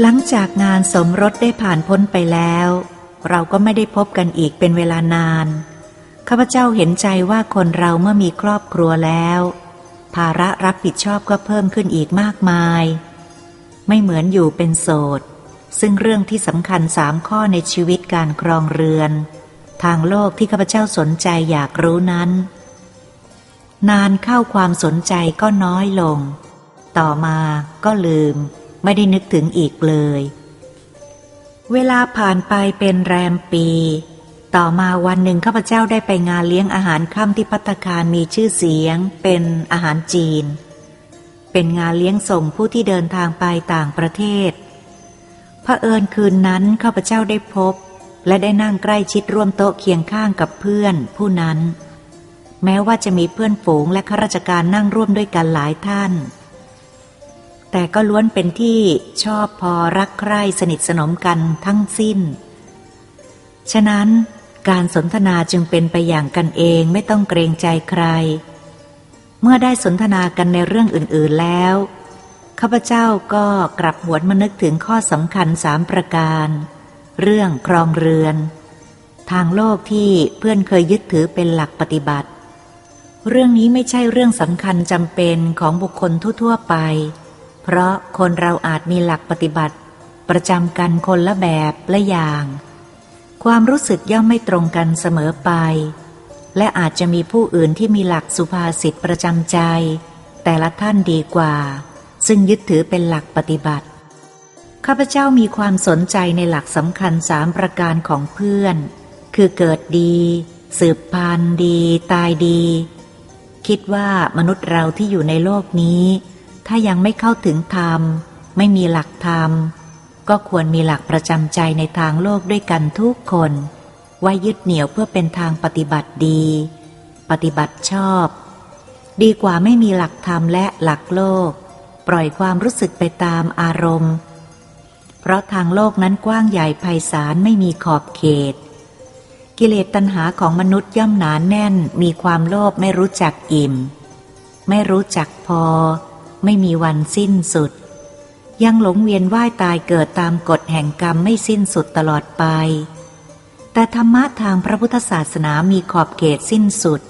หลังจากงานสมรสได้ผ่านพ้นไปแล้ว เราก็ไม่ได้พบกันอีกเป็นเวลานานข้าพเจ้าเห็นใจว่าคนเราเมื่อมีครอบครัวแล้ว ภาระรับผิดชอบก็เพิ่มขึ้นอีกมากมาย ไม่เหมือนอยู่เป็นโสด ซึ่งเรื่องที่สำคัญสามข้อในชีวิตการครองเรือน ทางโลกที่ข้าพเจ้าสนใจอยากรู้นั้น นานเข้าความสนใจก็น้อยลง ต่อมาก็ลืม ไม่ได้นึกถึงอีกเลย เวลาผ่านไปเป็นแรมปี ต่อมาวันหนึ่งข้าพเจ้าได้ไปงานเลี้ยงอาหารค่ำที่พัตตาคารมีชื่อเสียง เป็นอาหารจีน เป็นงานเลี้ยงส่งผู้ที่เดินทางไปต่างประเทศเผอิญคืนนั้นข้าพเจ้าได้พบ และได้นั่งใกล้ชิดร่วมโต๊ะเคียงข้างกับเพื่อนผู้นั้น แม้ว่าจะมีเพื่อนฝูงและข้าราชการนั่งร่วมด้วยกันหลายท่าน แต่ก็ล้วนเป็นที่ชอบพอรักใคร่สนิทสนมกันทั้งสิ้น ฉะนั้นการสนทนาจึงเป็นไปอย่างกันเองไม่ต้องเกรงใจใคร เมื่อได้สนทนากันในเรื่องอื่นๆแล้ว ข้าพเจ้าก็กลับหวนมานึกถึงข้อสำคัญสามประการ เรื่องครองเรือน ทางโลกที่เพื่อนเคยยึดถือเป็นหลักปฏิบัติ เรื่องนี้ไม่ใช่เรื่องสำคัญจำเป็นของบุคคลทั่วๆไป เพราะคนเราอาจมีหลักปฏิบัติ ประจำกันคนละแบบละอย่าง ความรู้สึกย่อมไม่ตรงกันเสมอไป และอาจจะมีผู้อื่นที่มีหลักสุภาษิตประจำใจ แต่ละท่านดีกว่า ซึ่งยึดถือเป็นหลักปฏิบัติ ข้าพเจ้ามีความสนใจในหลักสำคัญสามประการของเพื่อน คือเกิดดี สืบพันธุ์ดี ตายดี คิดว่ามนุษย์เราที่อยู่ในโลกนี้ ถ้ายังไม่เข้าถึงธรรม ไม่มีหลักธรรม ก็ควรมีหลักประจำใจในทางโลกด้วยกันทุกคนไว้ยึดเหนี่ยวเพื่อเป็นทางปฏิบัติดี ปฏิบัติชอบ ดีกว่าไม่มีหลักธรรมและหลักโลก ปล่อยความรู้สึกไปตามอารมณ์ เพราะทางโลกนั้นกว้างใหญ่ไพศาลไม่มีขอบเขต กิเลสตัณหาของมนุษย์ย่อมหนานแน่น มีความโลภไม่รู้จักอิ่ม ไม่รู้จักพอ ไม่มีวันสิ้นสุด ยังหลงเวียนว่ายตายเกิดตามกฎแห่งกรรมไม่สิ้นสุดตลอดไป แต่ธรรมะทางพระพุทธศาสนามีขอบเขตสิ้นสุด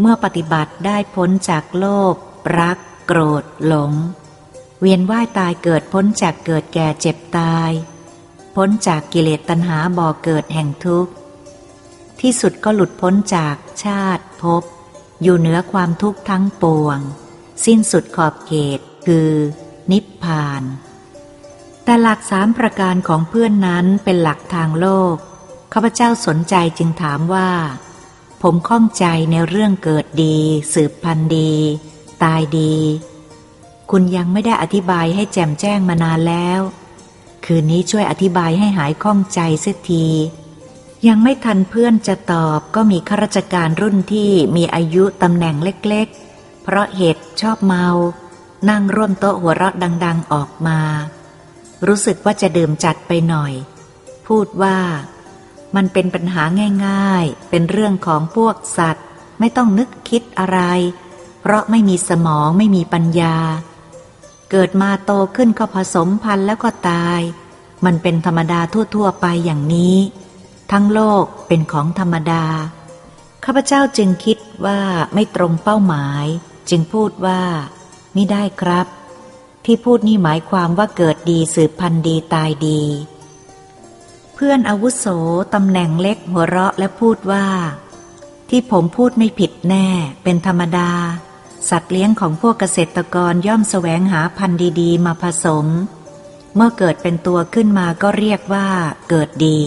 เมื่อปฏิบัติได้พ้นจากโลภรัก โกรธ หลง เวียนว่ายตายเกิดพ้นจากเกิดแก่เจ็บตาย พ้นจากกิเลสตัณหาบ่อเกิดแห่งทุกข์ ที่สุดก็หลุดพ้นจากชาติภพอยู่เหนือความทุกข์ทั้งปวง สิ้นสุดขอบเขตคือ นิพพาน แต่หลักสามประการของเพื่อนนั้นเป็นหลักทางโลกข้าพเจ้าสนใจจึงถามว่า ผมข้องใจในเรื่องเกิดดี สืบพันธุ์ดี ตายดี คุณยังไม่ได้อธิบายให้แจ่มแจ้งมานานแล้ว คืนนี้ช่วยอธิบายให้หายข้องใจเสียทียังไม่ทันเพื่อนจะตอบก็มีข้าราชการรุ่นที่มีอายุตำแหน่งเล็ก เพราะเหตุชอบเมา นั่งร่วมโต๊ะหัวเราะดัง ๆออกมา รู้สึกว่าจะดื่มจัดไปหน่อย พูดว่า มันเป็นปัญหาง่ายๆ เป็นเรื่องของพวกสัตว์ ไม่ต้องนึกคิดอะไร เพราะไม่มีสมองไม่มีปัญญา เกิดมาโตขึ้นก็ผสมพันธุ์แล้วก็ตาย มันเป็นธรรมดาทั่วๆไปอย่างนี้ ทั้งโลกเป็นของธรรมดาข้าพเจ้าจึงคิดว่าไม่ตรงเป้าหมาย จึงพูดว่าไม่ได้ครับ ที่พูดนี่หมายความว่าเกิดดีสืบพันธุ์ดีตายดี เพื่อนอาวุโสตำแหน่งเล็กหัวเราะและพูดว่า ที่ผมพูดไม่ผิดแน่ เป็นธรรมดา สัตว์เลี้ยงของพวกเกษตรกรย่อมแสวงหาพันธุ์ดีๆ มาผสม เมื่อเกิดเป็นตัวขึ้นมาก็เรียกว่า เกิดดี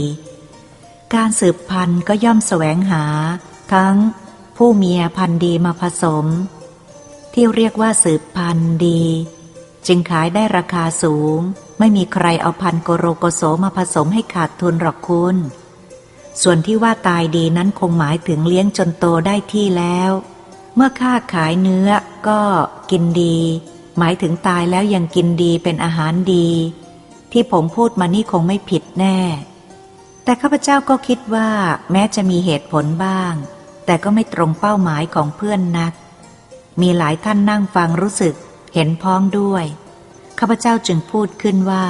การสืบพันธุ์ก็ย่อมแสวงหา ทั้งผู้เมียพันธุ์ดีมาผสม ที่เรียกว่าสืบพันธุ์ดี จึงขายได้ราคาสูง ไม่มีใครเอาพันโกโรโกโสมาผสมให้ขาดทุนหรอกคุณ ส่วนที่ว่าตายดีนั้นคงหมายถึงเลี้ยงจนโตได้ที่แล้ว เมื่อค่าขายเนื้อก็กินดี หมายถึงตายแล้วยังกินดีเป็นอาหารดี ที่ผมพูดมานี่คงไม่ผิดแน่ แต่ข้าพเจ้าก็คิดว่า แม้จะมีเหตุผลบ้าง แต่ก็ไม่ตรงเป้าหมายของเพื่อนนัก มีหลายท่านนั่งฟังรู้สึกเห็นพ้องด้วย ข้าพเจ้าจึงพูดขึ้นว่า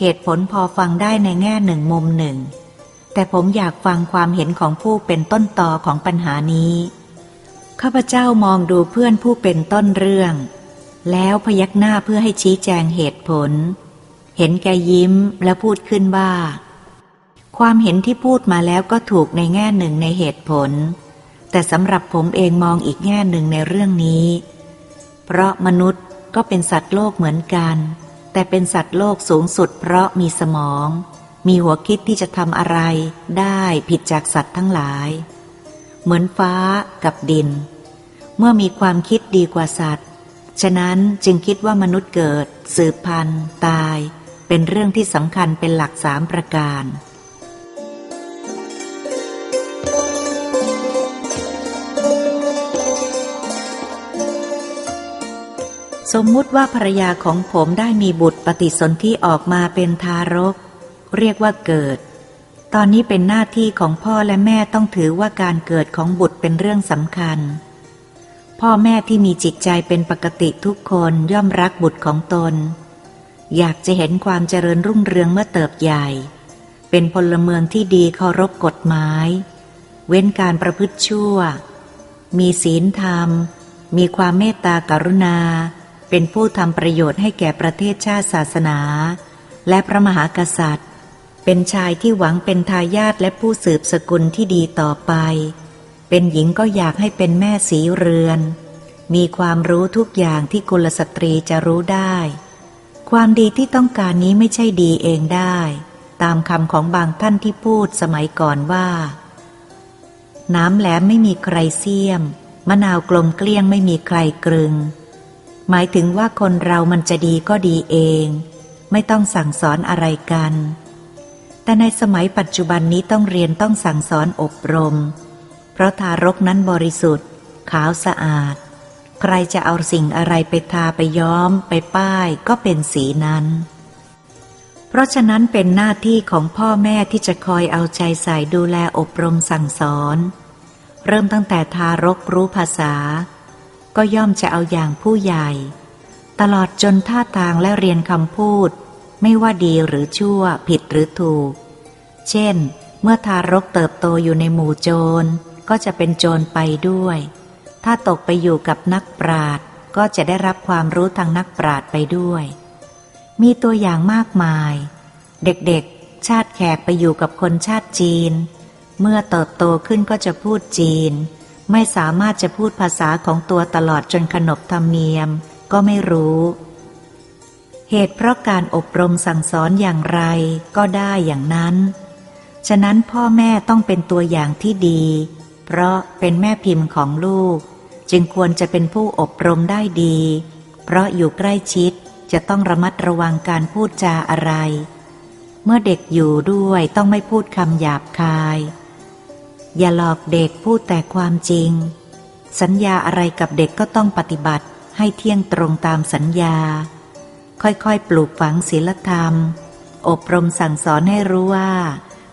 เหตุผลพอฟังได้ในแง่หนึ่งมุมหนึ่ง แต่ผมอยากฟังความเห็นของผู้เป็นต้นตอของปัญหานี้ ข้าพเจ้ามองดูเพื่อนผู้เป็นต้นเรื่อง แล้วพยักหน้าเพื่อให้ชี้แจงเหตุผล เห็นแกยิ้มและพูดขึ้นว่า ความเห็นที่พูดมาแล้วก็ถูกในแง่หนึ่งในเหตุผล แต่สำหรับผมเองมองอีกแง่หนึ่งในเรื่องนี้ เพราะมนุษย์ก็เป็นสัตว์โลกเหมือนกัน แต่เป็นสัตว์โลกสูงสุด เพราะมีสมอง มีหัวคิดที่จะทำอะไรได้ผิดจากสัตว์ทั้งหลาย เหมือนฟ้ากับดิน เมื่อมีความคิดดีกว่าสัตว์ ฉะนั้นจึงคิดว่ามนุษย์เกิด สืบพันธุ์ ตาย เป็นเรื่องที่สำคัญเป็นหลักสามประการ สมมุติว่าภรรยาของผมได้มีบุตรปฏิสนธิออกมาเป็นทารก เรียกว่าเกิด ตอนนี้เป็นหน้าที่ของพ่อและแม่ต้องถือว่าการเกิดของบุตรเป็นเรื่องสำคัญ พ่อแม่ที่มีจิตใจเป็นปกติทุกคนย่อมรักบุตรของตน อยากจะเห็นความเจริญรุ่งเรืองเมื่อเติบใหญ่ เป็นพลเมืองที่ดีเคารพกฎหมาย เว้นการประพฤติชั่ว มีศีลธรรม มีความเมตตากรุณา เป็นผู้ทำประโยชน์ให้แก่ประเทศชาติศาสนา และพระมหากษัตริย์ เป็นชายที่หวังเป็นทายาทและผู้สืบสกุลที่ดีต่อไป เป็นหญิงก็อยากให้เป็นแม่สีเรือน มีความรู้ทุกอย่างที่กุลสตรีจะรู้ได้ ความดีที่ต้องการนี้ไม่ใช่ดีเองได้ ตามคำของบางท่านที่พูดสมัยก่อนว่า น้ำแหลมไม่มีใครเสียม มะนาวกลมเกลี้ยงไม่มีใครกรึง หมายถึงว่าคนเรามันจะดีก็ดีเอง ไม่ต้องสั่งสอนอะไรกัน แต่ในสมัยปัจจุบันนี้ต้องเรียนต้องสั่งสอนอบรม เพราะทารกนั้นบริสุทธิ์ ขาวสะอาด ใครจะเอาสิ่งอะไรไปทาไปย้อม ไปป้ายก็เป็นสีนั้น เพราะฉะนั้นเป็นหน้าที่ของพ่อแม่ที่จะคอยเอาใจใส่ดูแลอบรมสั่งสอน เริ่มตั้งแต่ทารกรู้ภาษา ก็ย่อมจะเอาอย่างผู้ใหญ่ ตลอดจนท่าทางและเรียนคำพูด ไม่ว่าดีหรือชั่วผิดหรือถูก เช่น เมื่อทารกเติบโตอยู่ในหมู่โจร ก็จะเป็นโจรไปด้วย ถ้าตกไปอยู่กับนักปราชก็จะได้รับความรู้ทางนักปราชไปด้วย มีตัวอย่างมากมาย เด็กๆ ชาติแขกไปอยู่กับคนชาติจีน เมื่อเติบโตขึ้นก็จะพูดจีน ไม่สามารถจะพูดภาษาของตัวตลอดจนขนบธรรมเนียม ก็ไม่รู้ เหตุเพราะการอบรมสั่งสอนอย่างไรก็ได้อย่างนั้น ฉะนั้นพ่อแม่ต้องเป็นตัวอย่างที่ดี เพราะเป็นแม่พิมพ์ของลูก จึงควรจะเป็นผู้อบรมได้ดี เพราะอยู่ใกล้ชิดจะต้องระมัดระวังการพูดจาอะไร เมื่อเด็กอยู่ด้วยต้องไม่พูดคำหยาบคาย อย่าหลอกเด็กพูดแต่ความจริง สัญญาอะไรกับเด็กก็ต้องปฏิบัติให้เที่ยงตรงตามสัญญา ค่อยๆ ปลูกฝังศีลธรรม อบรมสั่งสอนให้รู้ว่า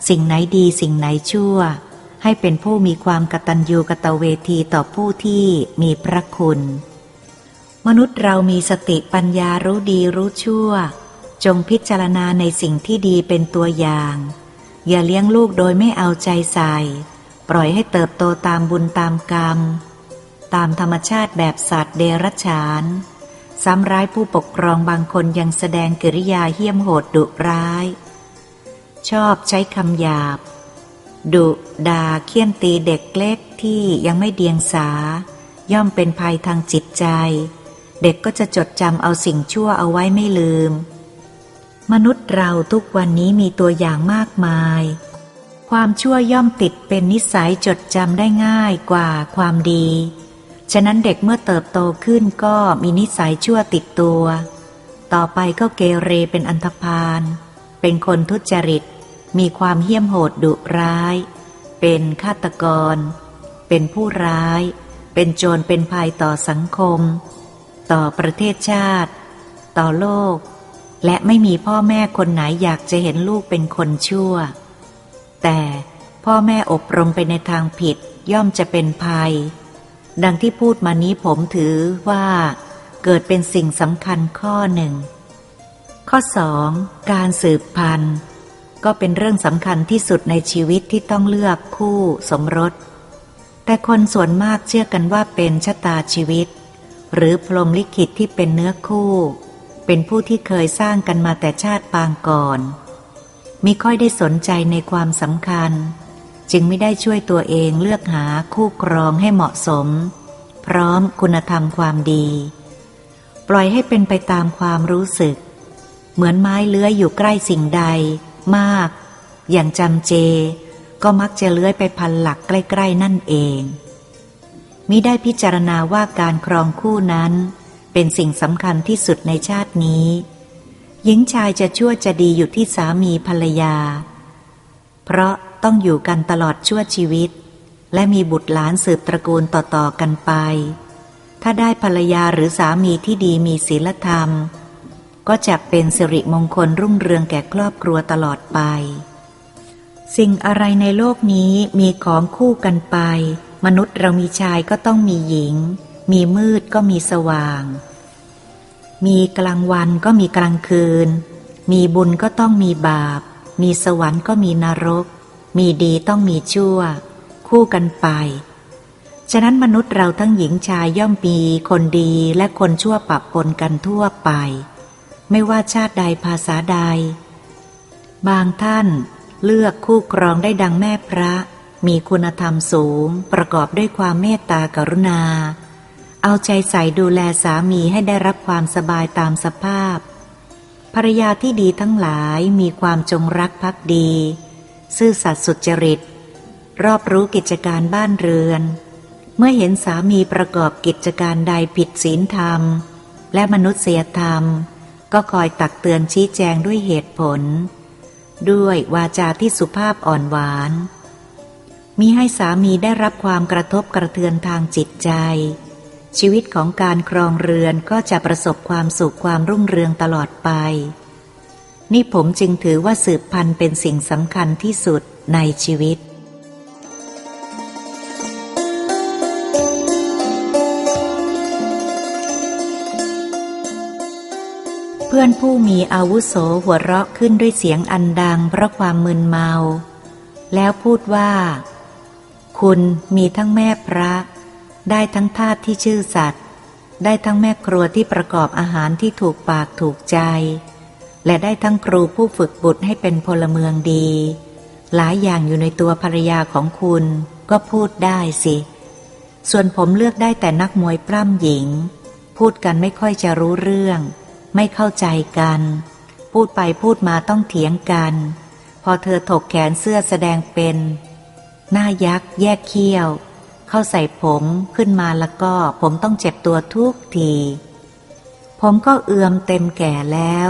สิ่งไหนดีสิ่งไหนชั่ว ให้เป็นผู้มีความกตัญญูกตเวทีต่อผู้ที่มีพระคุณ มนุษย์เรามีสติปัญญารู้ดีรู้ชั่ว จงพิจารณาในสิ่งที่ดีเป็นตัวอย่าง อย่าเลี้ยงลูกโดยไม่เอาใจใส่ ปล่อยให้เติบโตตามบุญตามกรรม ตามธรรมชาติแบบสัตว์เดรัจฉาน ซ้ำร้ายผู้ปกครองบางคนยังแสดงกิริยาเหี้ยมโหดดุร้าย ชอบใช้คำหยาบ ดุด่าเคี่ยนตีเด็กเล็กที่ยังไม่เดียงสา ย่อมเป็นภัยทางจิตใจ เด็กก็จะจดจำเอาสิ่งชั่วเอาไว้ไม่ลืม มนุษย์เราทุกวันนี้มีตัวอย่างมากมาย ความชั่วย่อมติดเป็นนิสัยจดจำได้ง่ายกว่าความดี ฉะนั้นเด็กเมื่อเติบโตขึ้นก็มีนิสัยชั่วติดตัว ต่อไปก็เกเรเป็นอันธพาล เป็นคนทุจริต มีความเหี้ยมโหดดุร้าย เป็นฆาตกร เป็นผู้ร้าย เป็นโจรเป็นภัยต่อสังคม ต่อประเทศชาติ ต่อโลก และไม่มีพ่อแม่คนไหนอยากจะเห็นลูกเป็นคนชั่ว แต่พ่อแม่อบรมไปในทางผิดย่อมจะเป็นภัย ดังที่พูดมานี้ผมถือว่าเกิดเป็นสิ่งสำคัญข้อหนึ่ง ข้อสองการสืบพันธุ์ ก็เป็นเรื่องสำคัญที่สุดในชีวิตที่ต้องเลือกคู่สมรส แต่คนส่วนมากเชื่อกันว่าเป็นชะตาชีวิต หรือพรหมลิขิตที่เป็นเนื้อคู่ เป็นผู้ที่เคยสร้างกันมาแต่ชาติปางก่อน มิค่อยได้สนใจในความสำคัญ จึงไม่ได้ช่วยตัวเองเลือกหาคู่ครองให้เหมาะสม พร้อมคุณธรรมความดี ปล่อยให้เป็นไปตามความรู้สึก เหมือนไม้เลื้อยอยู่ใกล้สิ่งใด มาก อย่างจำเจ ก็มักจะเลื้อยไปพันหลักใกล้ ๆ นั่นเองมิได้พิจารณาว่าการครองคู่นั้น เป็นสิ่งสำคัญที่สุดในชาตินี้ หญิงชายจะชั่วจะดีอยู่ที่สามีภรรยา เพราะต้องอยู่กันตลอดชั่วชีวิต และมีบุตรหลานสืบตระกูลต่อๆกันไป ถ้าได้ภรรยาหรือสามีที่ดีมีศีลธรรม ก็จะเป็นสิริมงคลรุ่งเรืองแก่ครอบครัวตลอดไป สิ่งอะไรในโลกนี้มีของคู่กันไป มนุษย์เรามีชายก็ต้องมีหญิง มีมืดก็มีสว่าง มีกลางวันก็มีกลางคืน มีบุญก็ต้องมีบาป มีสวรรค์ก็มีนรก มีดีต้องมีชั่ว คู่กันไป ฉะนั้นมนุษย์เราทั้งหญิงชายย่อมมีคนดีและคนชั่วปะปนกันทั่วไป ไม่ว่าชาติใดภาษาใด บางท่านเลือกคู่ครองได้ดังแม่พระ มีคุณธรรมสูง ประกอบด้วยความเมตตากรุณา เอาใจใส่ดูแลสามีให้ได้รับความสบายตามสภาพ ภรรยาที่ดีทั้งหลายมีความจงรักภักดี ซื่อสัตย์สุจริต รอบรู้กิจการบ้านเรือน เมื่อเห็นสามีประกอบกิจการใดผิดศีลธรรม และมนุษยธรรม ก็คอยตักเตือนชี้แจงด้วยเหตุผล ด้วยวาจาที่สุภาพอ่อนหวานมีให้สามีได้รับความกระทบกระเทือนทางจิตใจ ชีวิตของการครองเรือนก็จะประสบความสุขความรุ่งเรืองตลอดไป นี่ผมจึงถือว่าสืบพันธุ์เป็นสิ่งสำคัญที่สุดในชีวิตเพื่อนผู้มีอาวุโสหัวเราะขึ้นด้วยเสียงอันดังเพราะความมึนเมา แล้วพูดว่า คุณมีทั้งแม่พระ ได้ทั้งทาสที่ชื่อสัตว์ ได้ทั้งแม่ครัวที่ประกอบอาหารที่ถูกปากถูกใจ และได้ทั้งครูผู้ฝึกบุตรให้เป็นพลเมืองดี หลายอย่างอยู่ในตัวภรรยาของคุณก็พูดได้สิ ส่วนผมเลือกได้แต่นักมวยปล้ำหญิง พูดกันไม่ค่อยจะรู้เรื่อง ไม่เข้าใจกัน พูดไปพูดมาต้องเถียงกัน พอเธอถกแขนเสื้อแสดงเป็น หน้ายักษ์แยกเขี้ยว เข้าใส่ผมขึ้นมาแล้วก็ผมต้องเจ็บตัวทุกที ผมก็เอือมเต็มแก่แล้ว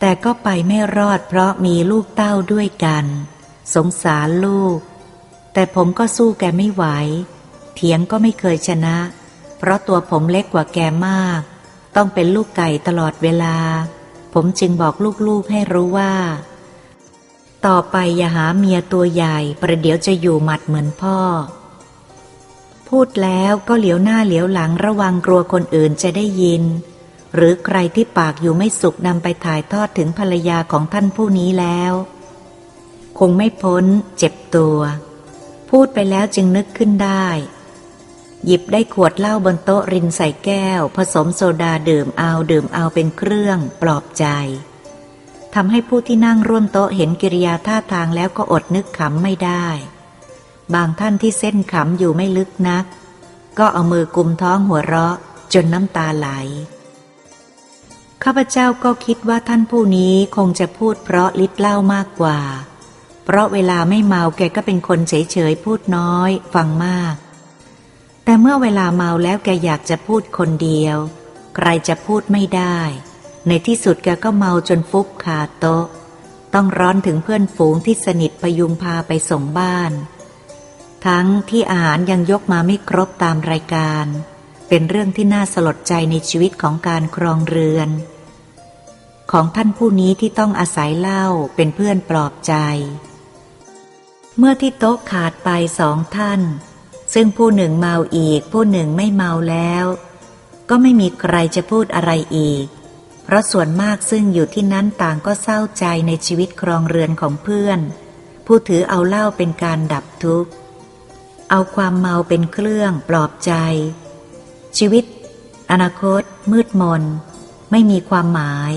แต่ก็ไปไม่รอดเพราะมีลูกเต้าด้วยกัน สงสารลูก แต่ผมก็สู้แกไม่ไหว เถียงก็ไม่เคยชนะ เพราะตัวผมเล็กกว่าแกมาก ต้องเป็นลูกไก่ตลอดเวลา ผมจึงบอกลูกๆให้รู้ว่าต่อไปอย่าหาเมียตัวใหญ่ ประเดี๋ยวจะอยู่หมัดเหมือนพ่อ พูดแล้วก็เหลียวหน้าเหลียวหลังระวังกลัวคนอื่นจะได้ยิน หรือใครที่ปากอยู่ไม่สุขนำไปถ่ายทอดถึงภรรยาของท่านผู้นี้แล้ว คงไม่พ้น เจ็บตัว พูดไปแล้วจึงนึกขึ้นได้ หยิบได้ขวดเหล้าบนโต๊ะรินใส่แก้ว ผสมโซดาดื่มเอาดื่มเอาเป็นเครื่อง ปลอบใจทำให้ผู้ที่นั่งร่วมโต๊ะเห็นกิริยาท่าทางแล้วก็อดนึกขำไม่ได้ บางท่านที่เส้นขำอยู่ไม่ลึกนัก ก็เอามือกุมท้องหัวเราะจนน้ำตาไหล ข้าพเจ้าก็คิดว่าท่านผู้นี้คงจะพูดเพราะลิดเหล้ามากกว่า เพราะเวลาไม่เมาแกก็เป็นคนเฉยๆพูดน้อย ฟังมาก แต่เมื่อเวลาเมาแล้วแกอยากจะพูดคนเดียว ใครจะพูดไม่ได้ ในที่สุดแกก็เมาจนฟุบคาโต๊ะ ต้องร้อนถึงเพื่อนฝูงที่สนิทพยุงพาไปส่งบ้าน ทั้งที่อาหารยังยกมาไม่ครบตามรายการ เป็นเรื่องที่น่าสลดใจในชีวิตของการครองเรือน ของท่านผู้นี้ที่ต้องอาศัยเหล้าเป็นเพื่อนปลอบใจ เมื่อที่โต๊ะขาดไปสองท่าน ซึ่งผู้หนึ่งเมาอีก ผู้หนึ่งไม่เมาแล้ว ก็ไม่มีใครจะพูดอะไรอีก เพราะส่วนมากซึ่งอยู่ที่นั้นต่างก็เศร้าใจในชีวิตครองเรือนของเพื่อน ผู้ถือเอาเหล้าเป็นการดับทุกข์ เอาความเมาเป็นเครื่องปลอบใจ ชีวิต อนาคต มืดมน ไม่มีความหมาย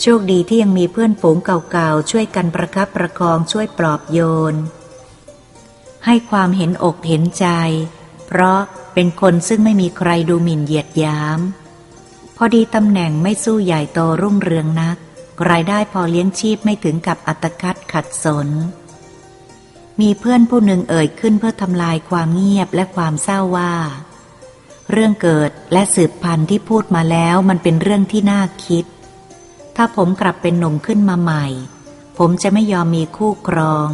โชคดีที่ยังมีเพื่อนฝูงเก่าๆ ช่วยกันประคับประคองช่วยปลอบโยน ให้ความเห็นอกเห็นใจ เพราะเป็นคนซึ่งไม่มีใครดูหมิ่นเหยียดยาม พอดีตำแหน่งไม่สู้ใหญ่โตรุ่งเรืองนัก รายได้พอเลี้ยงชีพไม่ถึงกับอัตคัดขัดสน มีเพื่อนผู้หนึ่งเอ่ยขึ้นเพื่อทำลายความเงียบและความเศร้าว่า เรื่องเกิดและสืบพันธุ์ที่พูดมาแล้วมันเป็นเรื่องที่น่าคิด ถ้าผมกลับเป็นหนุ่มขึ้นมาใหม่ ผมจะไม่ยอมมีคู่ครอง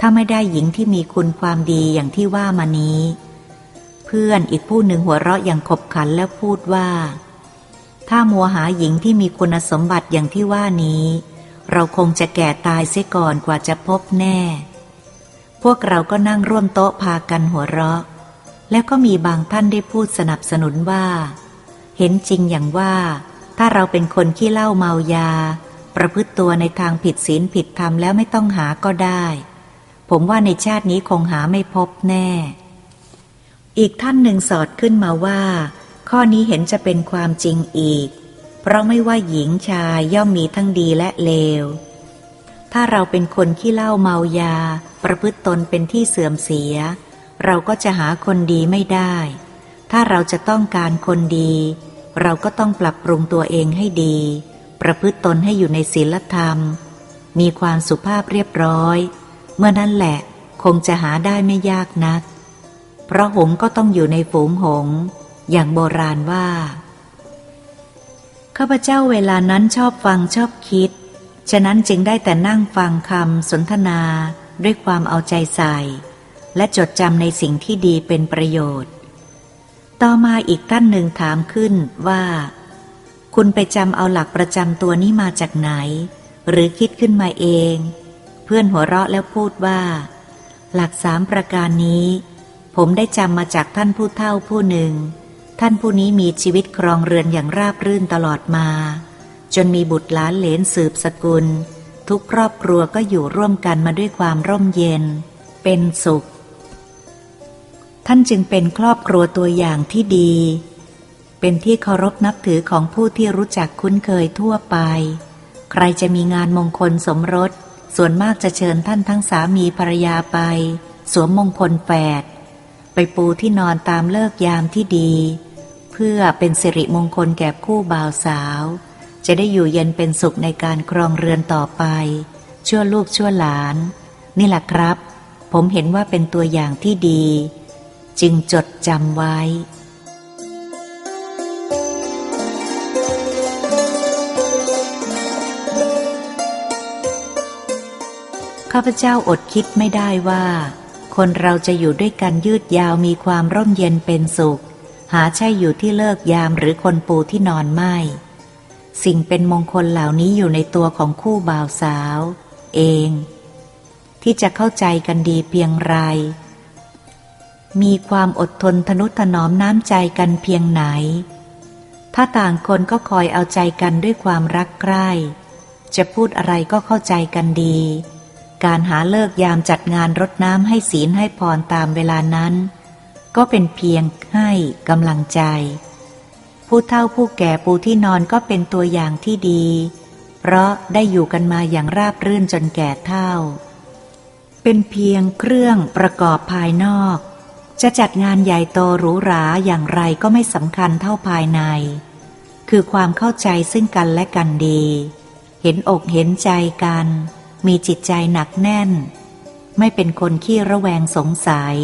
ถ้าไม่ได้หญิงที่มีคุณความดีอย่างที่ว่ามานี้ เพื่อนอีกผู้หนึ่งหัวเราะอย่างขบขันแล้วพูดว่า ถ้ามัวหาหญิงที่มีคุณสมบัติอย่างที่ว่านี้ เราคงจะแก่ตายเสียก่อนกว่าจะพบแน่ พวกเราก็นั่งร่วมโต๊ะพากันหัวเราะ แล้วก็มีบางท่านได้พูดสนับสนุนว่า เห็นจริงอย่างว่า ถ้าเราเป็นคนขี้เล้าเมายา ประพฤติตัวในทางผิดศีลผิดธรรมแล้วไม่ต้องหาก็ได้ ผมว่าในชาตินี้คงหาไม่พบแน่ อีกท่านหนึ่งสอดขึ้นมาว่า ข้อนี้เห็นจะเป็นความจริงอีก เพราะไม่ว่าหญิงชายย่อมมีทั้งดีและเลว ถ้าเราเป็นคนขี้เหล้าเมายา ประพฤติตนเป็นที่เสื่อมเสีย เราก็จะหาคนดีไม่ได้ ถ้าเราจะต้องการคนดี เราก็ต้องปรับปรุงตัวเองให้ดี ประพฤติตนให้อยู่ในศีลธรรม มีความสุภาพเรียบร้อย เมื่อนั้นแหละคงจะหาได้ไม่ยากนัก เพราะหงก็ต้องอยู่ในฝูงหง อย่างโบราณว่า ข้าพเจ้าเวลานั้นชอบฟังชอบคิด ฉะนั้นจึงได้แต่นั่งฟังคำสนทนาด้วยความเอาใจใส่ และจดจำในสิ่งที่ดีเป็นประโยชน์ ต่อมาอีกท่านหนึ่งถามขึ้นว่า คุณไปจำเอาหลักประจำตัวนี้มาจากไหน หรือคิดขึ้นมาเอง เพื่อนหัวเราะแล้วพูดว่า หลักสามประการนี้ ผมได้จำมาจากท่านผู้เฒ่าผู้หนึ่ง ท่านผู้นี้มีชีวิตครองเรือนอย่างราบรื่นตลอดมา จนมีบุตรหลานเหลนสืบสกุล ทุกครอบครัวก็อยู่ร่วมกันมาด้วยความร่มเย็น เป็นสุข ท่านจึงเป็นครอบครัวตัวอย่างที่ดี เป็นที่เคารพนับถือของผู้ที่รู้จักคุ้นเคยทั่วไป ใครจะมีงานมงคลสมรส ส่วนมากจะเชิญท่านทั้งสามีภรรยาไป สวมมงคลแฝดไปปูที่นอนตามเลิกยามที่ดี เพื่อเป็นสิริมงคลแก่คู่บ่าวสาว จะได้อยู่เย็นเป็นสุขในการครองเรือนต่อไป ชั่วลูกชั่วหลาน นี่แหละครับ ผมเห็นว่าเป็นตัวอย่างที่ดี จึงจดจำไว้ข้าพเจ้าอดคิดไม่ได้ว่า คนเราจะอยู่ด้วยกันยืดยาวมีความร่มเย็นเป็นสุข หาใช่อยู่ที่เลิกยามหรือคนปูที่นอนไม่ สิ่งเป็นมงคลเหล่านี้อยู่ในตัวของคู่บ่าวสาว เอง ที่จะเข้าใจกันดีเพียงไร มีความอดทนทนุถนอมน้ำใจกันเพียงไหน ถ้าต่างคนก็คอยเอาใจกันด้วยความรักใคร่จะพูดอะไรก็เข้าใจกันดี การหาเลิกยามจัดงานรดน้ำให้ศีลให้พรตามเวลานั้น ก็เป็นเพียงให้กำลังใจ ผู้เฒ่าผู้แก่ปูที่นอนก็เป็นตัวอย่างที่ดี เพราะได้อยู่กันมาอย่างราบรื่นจนแก่เฒ่า เป็นเพียงเครื่องประกอบภายนอก จะจัดงานใหญ่โตหรูหราอย่างไรก็ไม่สำคัญเท่าภายใน คือความเข้าใจซึ่งกันและกันดี เห็นอกเห็นใจกัน มีจิตใจหนักแน่น ไม่เป็นคนขี้ระแวงสงสัย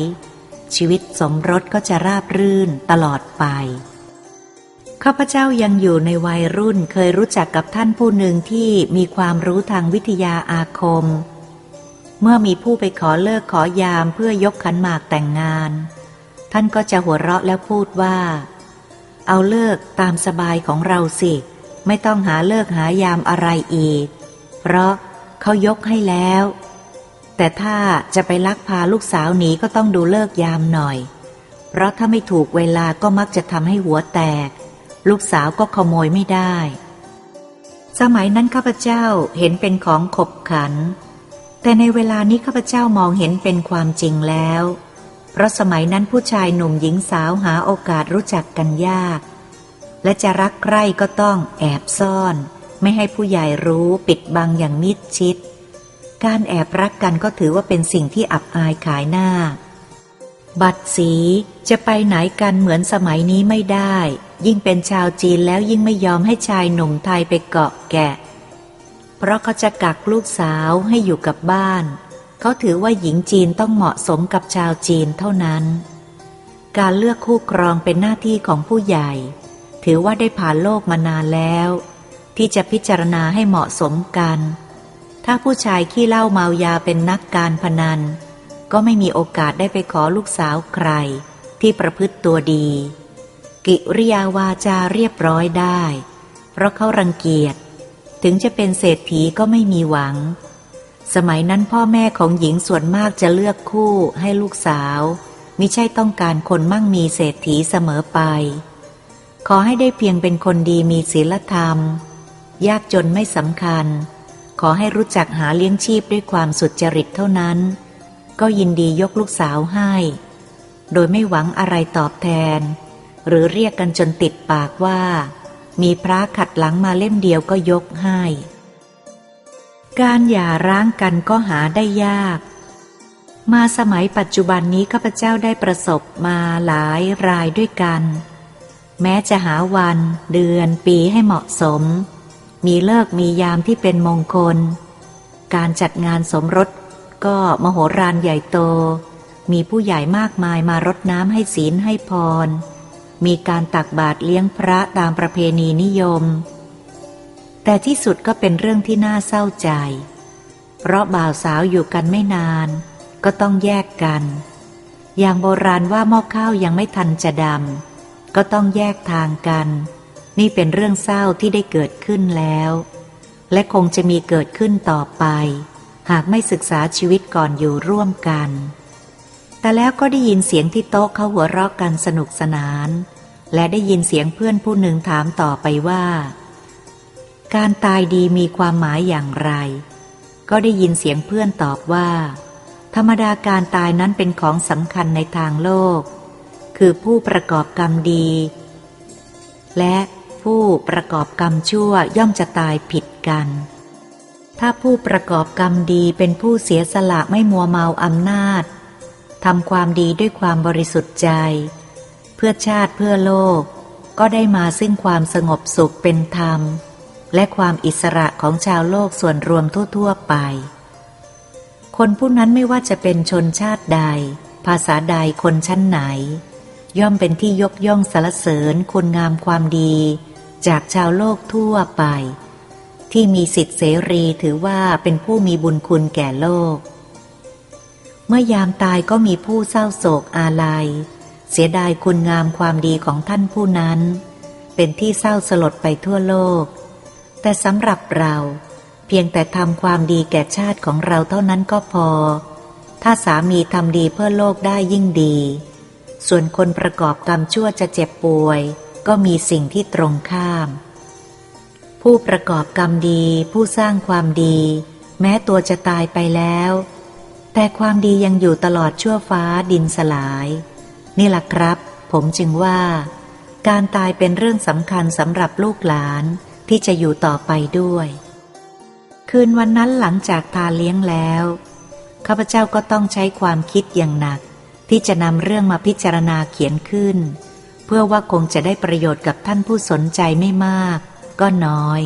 ชีวิตสมรสก็จะราบรื่นตลอดไป ข้าพเจ้ายังอยู่ในวัยรุ่นเคยรู้จักกับท่านผู้หนึ่งที่มีความรู้ทางวิทยาอาคม เมื่อมีผู้ไปขอเลิกขอยามเพื่อยกขันหมากแต่งงาน ท่านก็จะหัวเราะแล้วพูดว่า เอาเลิกตามสบายของเราสิ ไม่ต้องหาเลิกหายามอะไรอีก เพราะเขายกให้แล้ว แต่ถ้าจะไปลักพาลูกสาวหนีก็ต้องดูเลิกยามหน่อย เพราะถ้าไม่ถูกเวลาก็มักจะทำให้หัวแตก ลูกสาวก็ขโมยไม่ได้ สมัยนั้นข้าพเจ้าเห็นเป็นของขบขัน แต่ในเวลานี้ข้าพเจ้ามองเห็นเป็นความจริงแล้ว เพราะสมัยนั้นผู้ชายหนุ่มหญิงสาวหาโอกาสรู้จักกันยาก และจะรักใคร่ก็ต้องแอบซ่อน ไม่ให้ผู้ใหญ่รู้ปิดบังอย่างมิดชิด การแอบรักกันก็ถือว่าเป็นสิ่งที่อับอายขายหน้า บัตรสีจะไปไหนกันเหมือนสมัยนี้ไม่ได้ ยิ่งเป็นชาวจีนแล้วยิ่งไม่ยอมให้ชายหนุ่มไทยไปเกาะแกะ เพราะเขาจะกักลูกสาวให้อยู่กับบ้าน เขาถือว่าหญิงจีนต้องเหมาะสมกับชาวจีนเท่านั้น การเลือกคู่ครองเป็นหน้าที่ของผู้ใหญ่ ถือว่าได้ผ่านโลกมานานแล้ว ที่จะพิจารณาให้เหมาะสมกัน ถ้าผู้ชายขี้เล้าเมายาเป็นนักการพนัน ก็ไม่มีโอกาสได้ไปขอลูกสาวใคร ที่ประพฤติตัวดี กิริยาวาจาเรียบร้อยได้ เพราะเขารังเกียจ ถึงจะเป็นเศรษฐีก็ไม่มีหวัง สมัยนั้นพ่อแม่ของหญิงส่วนมากจะเลือกคู่ให้ลูกสาวมิใช่ต้องการคนมั่งมีเศรษฐีเสมอไป ขอให้ได้เพียงเป็นคนดีมีศีลธรรม ยากจนไม่สำคัญ ขอให้รู้จักหาเลี้ยงชีพด้วยความสุจริตเท่านั้น ก็ยินดียกลูกสาวให้ โดยไม่หวังอะไรตอบแทน หรือเรียกกันจนติดปากว่า มีพระขัดหลังมาเล่มเดียวก็ยกให้ การหย่าร้างกันก็หาได้ยาก มาสมัยปัจจุบันนี้ข้าพเจ้าได้ประสบมาหลายรายด้วยกัน แม้จะหาวันเดือนปีให้เหมาะสม มีเลิกมียามที่เป็นมงคลการจัดงานสมรส ก็มโหฬารใหญ่โต มีผู้ใหญ่มากมายมารดน้ำให้ศีลให้พร มีการตักบาตรเลี้ยงพระตามประเพณีนิยม แต่ที่สุดก็เป็นเรื่องที่น่าเศร้าใจ เพราะบ่าวสาวอยู่กันไม่นาน ก็ต้องแยกกัน อย่างโบราณว่าหม้อข้าวยังไม่ทันจะดำก็ต้องแยกทางกัน นี่เป็นเรื่องเศร้าที่ได้เกิดขึ้นแล้ว และคงจะมีเกิดขึ้นต่อไป หากไม่ศึกษาชีวิตก่อนอยู่ร่วมกัน แต่แล้วก็ได้ยินเสียงที่โต๊ะเขาหัวเราะกันสนุกสนาน และได้ยินเสียงเพื่อนผู้หนึ่งถามต่อไปว่า การตายดีมีความหมายอย่างไร ก็ได้ยินเสียงเพื่อนตอบว่า ธรรมดาการตายนั้นเป็นของสำคัญในทางโลก คือผู้ประกอบกรรมดี และผู้ประกอบกรรมชั่วย่อมจะตายผิดกัน ถ้าผู้ประกอบกรรมดีเป็นผู้เสียสละไม่มัวเมาอำนาจทำความดีด้วยความบริสุทธิ์ใจ เพื่อชาติเพื่อโลก ก็ได้มาซึ่งความสงบสุขเป็นธรรม และความอิสระของชาวโลกส่วนรวมทั่ว ๆ ไป คนผู้นั้นไม่ว่าจะเป็นชนชาติใด ภาษาใดคนชั้นไหน ย่อมเป็นที่ยกย่องสรรเสริญคุณงามความดี จากชาวโลกทั่วไป ที่มีสิทธิเสรีถือว่าเป็นผู้มีบุญคุณแก่โลก เมื่อยามตายก็มีผู้เศร้าโศกอาลัย เสียดายคุณงามความดีของท่านผู้นั้น เป็นที่เศร้าสลดไปทั่วโลก แต่สำหรับเรา เพียงแต่ทำความดีแก่ชาติของเราเท่านั้นก็พอ ถ้าสามีทำดีเพื่อโลกได้ยิ่งดี ส่วนคนประกอบกรรมชั่วจะเจ็บป่วย ก็มีสิ่งที่ตรงข้าม ผู้ประกอบกรรมดีผู้สร้างความดี แม้ตัวจะตายไปแล้ว แต่ความดียังอยู่ตลอดชั่วฟ้าดินสลาย นี่แหละครับ ผมจึงว่า การตายเป็นเรื่องสำคัญสำหรับลูกหลานที่จะอยู่ต่อไปด้วย คืนวันนั้นหลังจากทานเลี้ยงแล้วข้าพเจ้าก็ต้องใช้ความคิดอย่างหนัก ที่จะนำเรื่องมาพิจารณาเขียนขึ้น เพื่อว่าคงจะได้ประโยชน์กับท่านผู้สนใจไม่มาก ก็น้อย